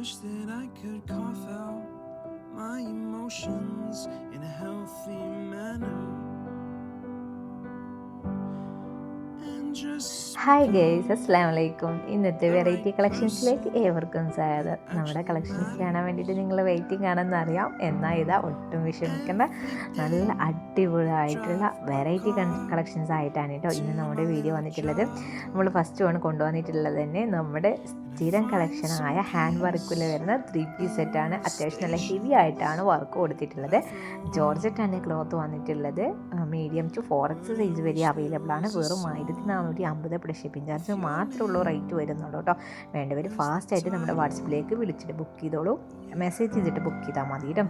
wish that I could cough out my emotions in a healthy hi guys അസ്സാം വലൈക്കും ഇന്നത്തെ variety കളക്ഷൻസിലേക്ക് ഏവർക്കും സ്വാഗതം. നമ്മുടെ കളക്ഷൻസ് കാണാൻ വേണ്ടിയിട്ട് നിങ്ങൾ വെയിറ്റിംഗ് ആണെന്ന് അറിയാം. എന്നാൽ ഇതാ ഒട്ടും വിഷമിക്കേണ്ട. നല്ല അടിപൊളിയായിട്ടുള്ള വെറൈറ്റി കളക്ഷൻസ് ആയിട്ടാണ് കേട്ടോ ഇന്ന് നമ്മുടെ വീഡിയോ വന്നിട്ടുള്ളത്. നമ്മൾ ഫസ്റ്റ് ആണ് കൊണ്ടുവന്നിട്ടുള്ളത് തന്നെ നമ്മുടെ സ്ഥിരം കളക്ഷനായ ഹാൻഡ് വർക്കിൽ വരുന്ന ത്രീ പീസ് സെറ്റാണ് അത്യാവശ്യം നല്ല ഹെവി ആയിട്ടാണ് വർക്ക് കൊടുത്തിട്ടുള്ളത്. ജോർജറ്റാണ് ക്ലോത്ത് വന്നിട്ടുള്ളത്. Medium to four X size വരെ അവൈലബിൾ ആണ്. വെറും ആയിരത്തി നാനൂറ്റി അമ്പത് പ്ലസ് ഷിപ്പിംഗ് ചാർജ് മാത്രമുള്ള റേറ്റ് വരുന്നുള്ളൂ കേട്ടോ. വേണ്ടവർ ഫാസ്റ്റായിട്ട് നമ്മുടെ വാട്സപ്പിലേക്ക് വിളിച്ചിട്ട് ബുക്ക് ചെയ്തോളൂ. മെസ്സേജ് ചെയ്തിട്ട് ബുക്ക് ചെയ്താൽ മതി കേട്ടോ.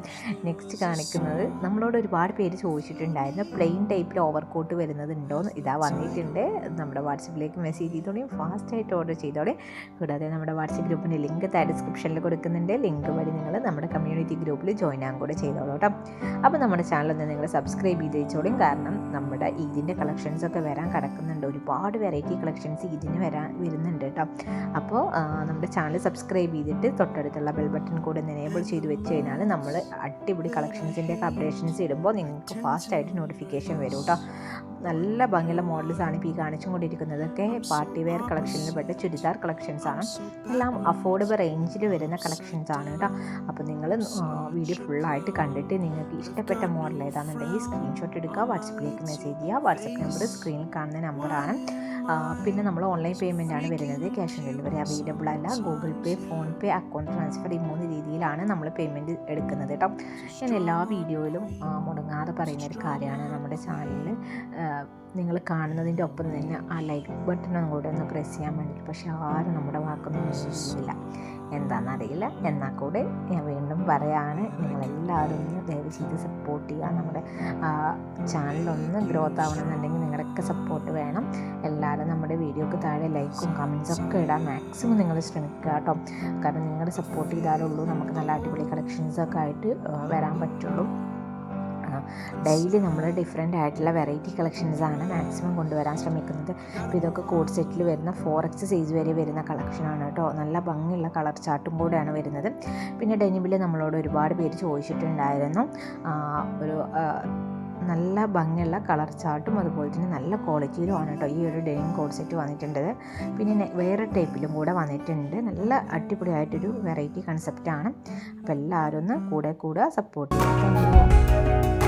നെക്സ്റ്റ് കാണിക്കുന്നത് നമ്മളോട് ഒരുപാട് പേര് ചോദിച്ചിട്ടുണ്ടായിരുന്നു പ്ലെയിൻ ടൈപ്പിൽ ഓവർ കോട്ട് വരുന്നത് ഉണ്ടോയെന്ന് ഇതാ വന്നിട്ടുണ്ട്. നമ്മുടെ വാട്സപ്പിലേക്ക് മെസ്സേജ് ചെയ്തോളൂ. ഫാസ്റ്റായിട്ട് ഓർഡർ ചെയ്തോളൂ. കൂടാതെ നമ്മുടെ വാട്സപ്പ് ഗ്രൂപ്പിന്റെ ലിങ്ക് താഴെ ഡിസ്ക്രിപ്ഷനിൽ കൊടുക്കുന്നുണ്ട്. ലിങ്ക് വഴി നിങ്ങൾ നമ്മുടെ കമ്മ്യൂണിറ്റി ഗ്രൂപ്പിൽ ജോയിൻ ആകാൻ കൂടെ ചെയ്തോളൂ കേട്ടോ. അപ്പോൾ നമ്മുടെ ചാനൽ ഒന്ന് നിങ്ങൾ സബ്സ്ക്രൈബ് ചെയ്ത് വെച്ചോളും. കാരണം നമ്മുടെ ഈദിന്റെ കളക്ഷൻസ് ഒക്കെ വരാൻ കിടക്കുന്നുണ്ട്. ഒരുപാട് വെറൈറ്റി കളക്ഷൻസ് ഇതിന് വരാൻ വരുന്നുണ്ട് കേട്ടോ അപ്പോൾ നമ്മുടെ ചാനൽ സബ്സ്ക്രൈബ് ചെയ്തിട്ട് തൊട്ടടുത്തുള്ള ബെൽ ബട്ടൺ കൂടെ എനേബിൾ ചെയ്ത് വെച്ച് കഴിഞ്ഞാൽ നമ്മൾ അടിപൊളി കളക്ഷൻസിന്റെ അപ്ഡേഷൻസ് ഇടുമ്പോൾ നിങ്ങൾക്ക് ഫാസ്റ്റായിട്ട് നോട്ടിഫിക്കേഷൻ വരും കേട്ടോ നല്ല ഭംഗിയുള്ള മോഡൽസ് ആണ് ഇപ്പോൾ ഈ കാണിച്ചും കൊണ്ടിരിക്കുന്നതൊക്കെ പാർട്ടി വെയർ കളക്ഷനിൽ പെട്ട ചുരിദാർ കളക്ഷൻസ് ആണ്. എല്ലാം അഫോർഡബിൾ റേഞ്ചിൽ വരുന്ന കളക്ഷൻസ് ആണ് കേട്ടോ അപ്പോൾ നിങ്ങൾ വീഡിയോ ഫുള്ളായിട്ട് കണ്ടിട്ട് നിങ്ങൾക്ക് ഇഷ്ടപ്പെട്ട മോഡൽ ഏതാണെന്നുണ്ടെങ്കിൽ സ്ക്രീൻഷോട്ട് എടുക്കുക വാട്സപ്പിലേക്ക് മെസ്സേജ് ചെയ്യുക. വാട്സപ്പ് നമ്പർ സ്ക്രീനിൽ കാണുന്ന നമ്പറാണ് പിന്നെ നമ്മൾ ഓൺലൈൻ പേയ്മെന്റ് ആണ് വരുന്നത്. ക്യാഷ് ഓൺ ഡെലിവറി അവൈലബിൾ അല്ല. Google pay phone pay account transfer ഈ മൂന്ന് രീതിയിലാണ് നമ്മൾ പേയ്മെന്റ് എടുക്കുന്നത് കേട്ടോ ഞാൻ എല്ലാ വീഡിയോയിലും മുടങ്ങാതെ പറയുന്ന ഒരു കാര്യമാണ് നമ്മുടെ ചാനലിൽ നിങ്ങൾ കാണുന്നതിന്റെ ഒപ്പം തന്നെ ആ ലൈക്ക് ബട്ടണും കൂടെ ഒന്ന് പ്രസ് ചെയ്യാൻ വേണ്ടിയിട്ട്. പക്ഷേ ആരും നമ്മുടെ വാക്കൊന്നും വിശ്വസിക്കില്ല എന്താണെന്നറിയില്ല എന്നാൽ കൂടെ ഞാൻ വീണ്ടും പറയാണ്. നിങ്ങളെല്ലാവരും ദയവ് ചെയ്ത് സപ്പോർട്ട് ചെയ്യുക. നമ്മുടെ ചാനലൊന്ന് ഗ്രോത്ത് ആവണമെന്നുണ്ടെങ്കിൽ നിങ്ങളുടെയൊക്കെ സപ്പോർട്ട് വേണം. എല്ലാവരും നമ്മുടെ വീഡിയോക്ക് താഴെ ലൈക്കും കമൻസും ഒക്കെ ഇടാൻ മാക്സിമം നിങ്ങൾ ശ്രമിക്കുക കേട്ടോ. കാരണം നിങ്ങൾ സപ്പോർട്ട് ചെയ്താലുള്ളൂ നമുക്ക് നല്ല അടിപൊളി കളക്ഷൻസൊക്കെ ആയിട്ട് വരാൻ പറ്റുള്ളൂ. ഡെയിലി നമ്മൾ ഡിഫറെന്റ് ആയിട്ടുള്ള വെറൈറ്റി കളക്ഷൻസ് ആണ് മാക്സിമം കൊണ്ടുവരാൻ ശ്രമിക്കുന്നത്. അപ്പോൾ ഇതൊക്കെ കോഡ് സെറ്റിൽ വരുന്ന ഫോർ എക്സ് സൈസ് വരെ വരുന്ന കളക്ഷനാണ് കേട്ടോ. നല്ല ഭംഗിയുള്ള കളർ ചാർട്ടും കൂടെയാണ് വരുന്നത്. പിന്നെ ഡെനിബിൽ നമ്മളോട് ഒരുപാട് പേര് ചോദിച്ചിട്ടുണ്ടായിരുന്നു. ഒരു നല്ല ഭംഗിയുള്ള കളർ ചാർട്ടും അതുപോലെ തന്നെ നല്ല ക്വാളിറ്റിയിലും ആണ് കേട്ടോ ഈ ഒരു ഡെനിം കോഡ് സെറ്റ് വന്നിട്ടുണ്ട് പിന്നെ വേറെ ടൈപ്പിലും കൂടെ വന്നിട്ടുണ്ട്. നല്ല അടിപൊളിയായിട്ടൊരു വെറൈറ്റി കൺസെപ്റ്റാണ് അപ്പോൾ എല്ലാവരും ഒന്ന് കൂടെ കൂടെ സപ്പോർട്ട് ചെയ്യാം